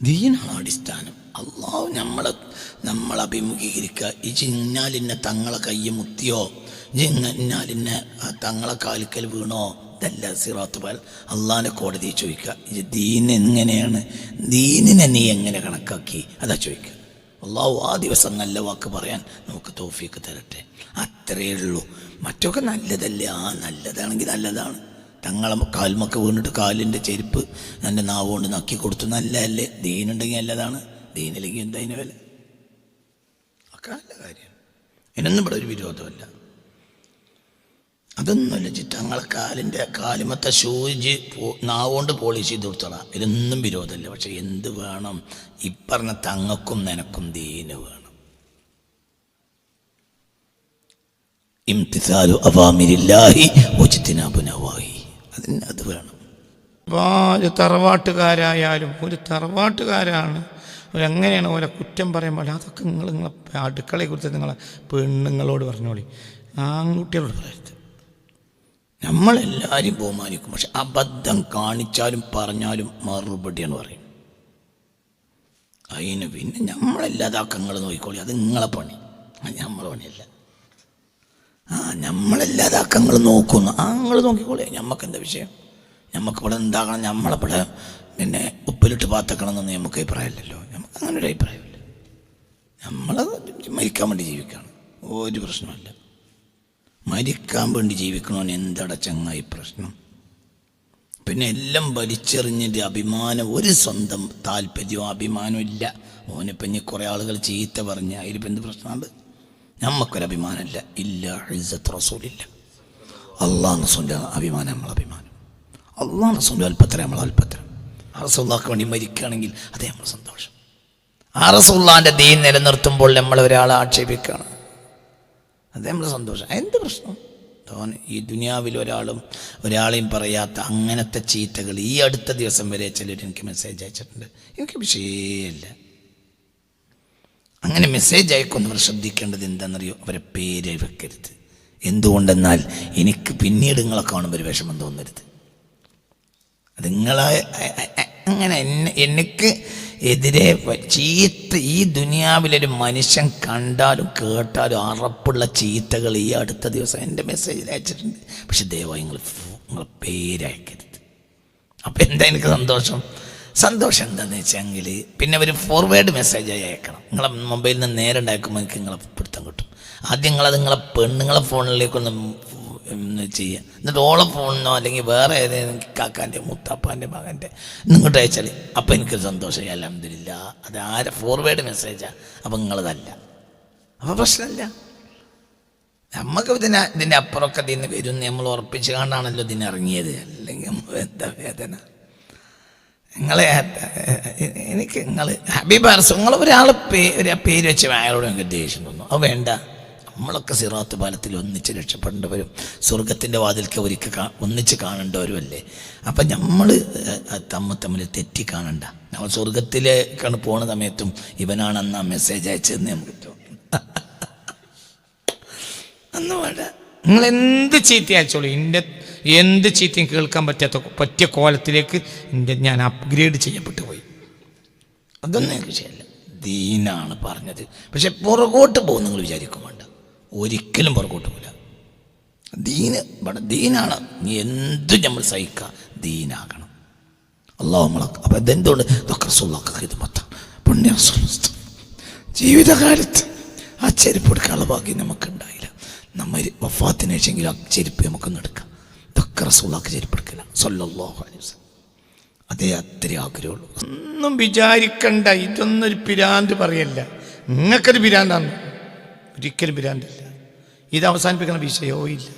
ദീനാണ് അടിസ്ഥാനം അള്ളാഹു നമ്മളെ നമ്മൾ അഭിമുഖീകരിക്കുക. ഈ ചിന്നാലിന്നെ തങ്ങളെ കയ്യെ മുത്തിയോ? ചിങ്ങാലിന്നെ തങ്ങളെ കാലിക്കൽ വീണോ? ഇതല്ല സിറാത്ത് പാൽ. അള്ളാഹിനെ കോടതി ചോദിക്കുക. ഈ ദീൻ എങ്ങനെയാണ്? ദീനിനെ നീ എങ്ങനെ കണക്കാക്കി? അതാ ചോദിക്കുക. അള്ളാഹു ആ ദിവസം നല്ല വാക്ക് പറയാൻ നമുക്ക് തോഫിയൊക്കെ തരട്ടെ. അത്രയേ ഉള്ളൂ. മറ്റൊക്കെ നല്ലതല്ലേ? ആ നല്ലതാണെങ്കിൽ നല്ലതാണ്. തങ്ങളെ കാൽമൊക്കെ വീണിട്ട് കാലിന്റെ ചെരുപ്പ് എന്റെ നാവ് കൊണ്ട് നക്കി കൊടുത്തു. നല്ലതല്ലേ? ദീനുണ്ടെങ്കിൽ നല്ലതാണ്. ദീനില്ലെങ്കിൽ എന്തതിന് വില? ഒക്കെ നല്ല കാര്യം. ഇതിനൊന്നും ഇവിടെ ഒരു വിരോധമല്ല അതൊന്നുമല്ല ചിറ്റങ്ങളെ കാലിന്റെ കാലിമത്തെ ഷൂജ് നാവുകൊണ്ട് പോളിഷ് ചെയ്ത് കൊടുത്തോളാം. ഇതൊന്നും വിരോധമല്ല. പക്ഷെ എന്ത് വേണം? ഇപ്പറഞ്ഞ തങ്ങക്കും നിനക്കും ദീന് വേണം. ഇംതിസാലു അവാമിരില്ലാഹി ഒച്ചിത്തിനാബു നവാഹി അതിന് അത് വേണം. ഒരു തറവാട്ടുകാരായാലും ഒരു തറവാട്ടുകാരാണ് അവരെങ്ങനെയാണ് ഓരോ കുറ്റം പറയുമ്പോൾ അതൊക്കെ നിങ്ങൾ നിങ്ങളെ അടുക്കളയെ കുറിച്ച് നിങ്ങളെ പെണ്ണുങ്ങളോട് പറഞ്ഞോളി. ആൺകുട്ടികളോട് പറയരുത്. നമ്മളെല്ലാവരും ബഹുമാനിക്കും. പക്ഷെ അബദ്ധം കാണിച്ചാലും പറഞ്ഞാലും മറുപടിയാണ് പറയും അതിന് പിന്നെ നമ്മളെല്ലാതാക്കങ്ങൾ നോക്കിക്കോളി. അത് നിങ്ങളെ പണി. നമ്മളെ പണിയല്ല. ആ നമ്മളെല്ലാതാക്കങ്ങൾ നോക്കുന്നു. ആ നിങ്ങൾ നോക്കിക്കോളി. നമുക്ക് എന്താ വിഷയം? നമുക്ക് ഇവിടെ എന്താകണം? നമ്മളിവിടെ പിന്നെ ഉപ്പിലിട്ട് പാത്തക്കണം എന്നൊന്നും നമുക്ക് അഭിപ്രായമില്ലല്ലോ. നമുക്ക് അങ്ങനെ ഒരു അഭിപ്രായമില്ല. നമ്മൾ മരിക്കാൻ വേണ്ടി ജീവിക്കുകയാണ് ഒരു പ്രശ്നമല്ല മരിക്കാൻ വേണ്ടി ജീവിക്കണമെന്ന് എന്തട ചങ്ങായി പ്രശ്നം? പിന്നെ എല്ലാം വലിച്ചെറിഞ്ഞിട്ട് അഭിമാനം ഒരു സ്വന്തം താല്പര്യവും അഭിമാനവും ഇല്ല. ഓനിപ്പം ഇനി കുറേ ആളുകൾ ചീത്ത പറഞ്ഞ് അതിലിപ്പോൾ എന്ത് പ്രശ്നമുണ്ട്? നമുക്കൊരു അഭിമാനമില്ല ഇല്ല ഇസ്സത്ത് റസൂലില്ല. അള്ളാഹ് റസൂലിന്റെ അഭിമാനം നമ്മൾ അഭിമാനം. അള്ളാഹ് റസൂലിന്റെ അല്പത്തരം നമ്മൾ അല്പത്തരം. ആ റസൂല്ലാക്ക് വേണ്ടി മരിക്കുകയാണെങ്കിൽ അതേ നമ്മൾ സന്തോഷം. ആ റസൂല്ലാന്റെ ദീൻ നിലനിർത്തുമ്പോൾ നമ്മൾ ഒരാളെ ആക്ഷേപിക്കുകയാണ്. അതേ നമ്മൾ സന്തോഷം. എന്ത് പ്രശ്നം? തോൻ ഈ ദുനിയാവിൽ ഒരാളും ഒരാളെയും പറയാത്ത അങ്ങനത്തെ ചീത്തകൾ ഈ അടുത്ത ദിവസം വരെ ചിലർ എനിക്ക് മെസ്സേജ് അയച്ചിട്ടുണ്ട്. എനിക്ക് വിഷയമില്ല. അങ്ങനെ മെസ്സേജ് അയക്കുന്നവർ ശ്രദ്ധിക്കേണ്ടത് എന്താണെന്നറിയോ? അവരെ പേര് വെക്കരുത്. എന്തുകൊണ്ടെന്നാൽ എനിക്ക് പിന്നീട് നിങ്ങളെ കാണുമ്പോൾ ഒരു വിഷമം തോന്നരുത്. നിങ്ങളെ അങ്ങനെ എന്നെ എനിക്ക് എതിരെ ചീത്ത ഈ ദുനിയാവിലൊരു മനുഷ്യൻ കണ്ടാലും കേട്ടാലും അറപ്പുള്ള ചീത്തകൾ ഈ അടുത്ത ദിവസം എന്റെ മെസ്സേജിൽ അയച്ചിട്ടുണ്ട്. പക്ഷെ ദയവായി നിങ്ങൾ നിങ്ങളെ പേരയക്കരുത് അപ്പം എന്താ എനിക്ക് സന്തോഷം? സന്തോഷം എന്താണെന്ന് വെച്ചെങ്കിൽ പിന്നെ ഒരു ഫോർവേഡ് മെസ്സേജ് അയക്കണം. നിങ്ങളെ മൊബൈലിൽ നിന്ന് നേരെ ഉണ്ടാക്കുമ്പോൾ എനിക്ക് നിങ്ങളെ പിടുത്തം കിട്ടും. ആദ്യം നിങ്ങളത് നിങ്ങളെ പെണ്ണുങ്ങളെ ഫോണിലേക്കൊന്ന് ചെയ്യുക എന്നിട്ട് ഓളെ ഫോണിനോ അല്ലെങ്കിൽ വേറെ ഏതെങ്കിലും കാക്കാന്റെ മുത്താപ്പാന്റെ മകന്റെ ഇങ്ങോട്ട് അയച്ചാൽ അപ്പം എനിക്കൊരു സന്തോഷം. അലഹമില്ല അത് ആരെ ഫോർവേഡ് മെസ്സേജാണ് അപ്പം നിങ്ങളതല്ല. അപ്പം പ്രശ്നമില്ല നമുക്ക് ഇതിന് ഇതിന്റെ അപ്പുറമൊക്കെ ഇതിന് വരും നമ്മൾ ഉറപ്പിച്ച് കണ്ടാണല്ലോ ഇതിനിറങ്ങിയത് അല്ലെങ്കിൽ എന്താ വേദന? നിങ്ങളെ എനിക്ക് നിങ്ങൾ ഹബീബാർസ് നിങ്ങൾ ഒരാൾ ഒരു പേര് വെച്ച് അയാളോട് ഞങ്ങൾക്ക് ദേഷ്യം തോന്നും. അത് വേണ്ട. നമ്മളൊക്കെ സിറാത്ത് പാലത്തിൽ ഒന്നിച്ച് രക്ഷപ്പെടേണ്ടവരും സ്വർഗത്തിന്റെ വാതിൽക്ക് ഒരിക്കൽ ഒന്നിച്ച് കാണേണ്ടവരുമല്ലേ? അപ്പം നമ്മൾ തമ്മ തമ്മിൽ തെറ്റി കാണണ്ട. നമ്മൾ സ്വർഗത്തിലേക്കാണ് പോണ സമയത്തും ഇവനാണ് അന്ന് ആ മെസ്സേജ് അയച്ചതെന്ന് നമുക്ക് തോന്നും. അന്ന് വേണ്ട. നിങ്ങൾ എന്ത് ചീത്ത അയച്ചോളൂ? എന്റെ എന്ത് ചീത്തയും കേൾക്കാൻ പറ്റാത്ത പറ്റിയ കോലത്തിലേക്ക് എന്റെ ഞാൻ അപ്ഗ്രേഡ് ചെയ്യപ്പെട്ടു പോയി. അതൊന്നും വിഷയമല്ല. ദീനാണ് പറഞ്ഞത്. പക്ഷെ പുറകോട്ട് പോകും നിങ്ങൾ വിചാരിക്കും വേണ്ട. ഒരിക്കലും പുറകോട്ട് പോകില്ല ദീന് ദീനാണ്. നീ എന്ത് നമ്മൾ സഹിക്കുക ദീനാകണം. അള്ളാഹു നമ്മളെ അപ്പം ഇതെന്തുകൊണ്ട്? ഇതൊക്കെ ഇത് മൊത്തം പുണ്യ ജീവിതകാലത്ത് ആ ചെരുപ്പ് എടുക്കാനുള്ള ഭാഗ്യം നമുക്കുണ്ടായില്ല. നമ്മൾ വഫാത്തിന് ശേഷമെങ്കിലും ആ ചെരുപ്പ് നമുക്കൊന്ന് എടുക്കാം. ഇതൊക്കെ റസൂലാക്കി ചെരുപ്പ് എടുക്കില്ല സല്ലല്ലാഹു അലൈഹി വസല്ലം. അതേ അത്ര ആഗ്രഹമുള്ളൂ. ഒന്നും വിചാരിക്കണ്ട. ഇതൊന്നും ഒരു പിരാന്ത് പറയല്ല. നിങ്ങൾക്കൊരു പിരാന്താണ്. ഒരിക്കലും പിരാന്തല്ല. ഇത് അവസാനിപ്പിക്കുന്ന വിഷയോ ഇല്ല.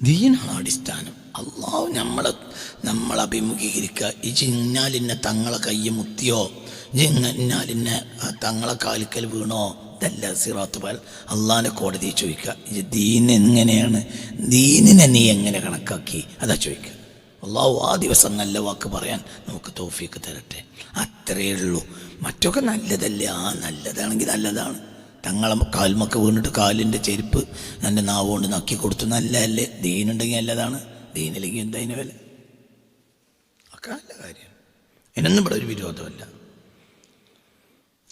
ദീനാണ് അടിസ്ഥാനം. അള്ളാഹു നമ്മളെ നമ്മൾ അഭിമുഖീകരിക്കുക. ഈ ചിങ്ങാലിന്നെ തങ്ങളെ കയ്യെ മുത്തിയോ? ചിങ്ങാലിന്നെ തങ്ങളെ കാലിക്കൽ വീണോ? ഇതല്ല സിറാത്ത് പാൽ. അള്ളാഹിനെ കോടതി ചോദിക്കുക ദീൻ എങ്ങനെയാണ്? ദീനിനെ നീ എങ്ങനെ കണക്കാക്കി? അതാ ചോദിക്കുക. അള്ളാഹു ആ ദിവസം നല്ല വാക്ക് പറയാൻ നമുക്ക് തോഫിയൊക്കെ തരട്ടെ. അത്രയേ ഉള്ളൂ. മറ്റൊക്കെ നല്ലതല്ലേ? ആ നല്ലതാണെങ്കിൽ നല്ലതാണ്. തങ്ങളെ കാൽമൊക്കെ വീണിട്ട് കാലിന്റെ ചെരുപ്പ് എന്റെ നാവ് കൊണ്ട് നക്കി കൊടുത്തു നല്ലതല്ലേ? ദീനുണ്ടെങ്കിൽ നല്ലതാണ്. ദീനില്ലെങ്കിൽ എന്താ അതിന് വില? ഒക്കെ നല്ല കാര്യം. എന്നൊന്നും ഇവിടെ ഒരു വിരോധമല്ല.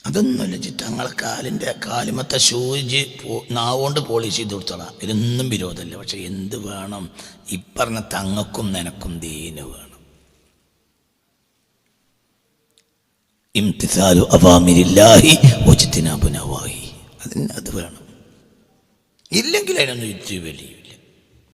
അതൊന്നുമില്ല ചിറ്റ ഞങ്ങളെ കാലിന്റെ കാലുമത്തെ ഷൂജ് നാവുകൊണ്ട് പോളിഷ് ചെയ്ത് കൊടുത്തോളാം. ഇതിനൊന്നും വിരോധമില്ല. പക്ഷെ എന്ത് വേണം? ഇപ്പറഞ്ഞ തങ്ങക്കും നിനക്കും ദീന് വേണം. ഇംതിസാലു അവാമിരില്ലാഹി ഒജിത്തിനാബുനവാഹി അതിന് അത് വേണം. ഇല്ലെങ്കിൽ അതിനൊന്നും വലിയ